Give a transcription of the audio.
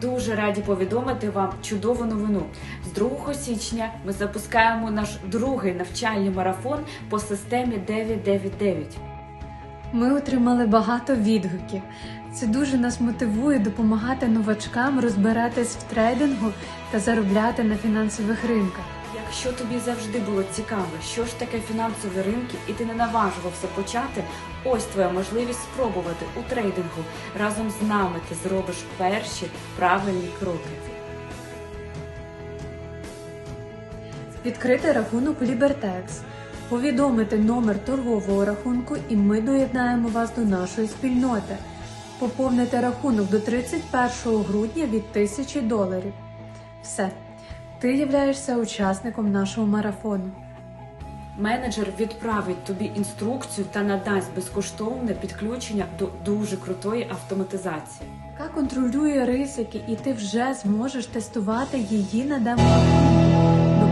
дуже раді повідомити вам чудову новину. З 2 січня ми запускаємо наш другий навчальний марафон по системі 999. Ми отримали багато відгуків. Це дуже нас мотивує допомагати новачкам розбиратись в трейдингу та заробляти на фінансових ринках. Якщо тобі завжди було цікаво, що ж таке фінансові ринки, і ти не наважувався почати, ось твоя можливість спробувати у трейдингу. Разом з нами ти зробиш перші правильні кроки. Відкрити рахунок Libertex, повідомити номер торгового рахунку, і ми доєднаємо вас до нашої спільноти. Поповнити рахунок до 31 грудня від 1000 доларів. Все, ти являєшся учасником нашого марафону. Менеджер відправить тобі інструкцію та надасть безкоштовне підключення до дуже крутої автоматизації. Яка контролює ризики, і ти вже зможеш тестувати її на демо.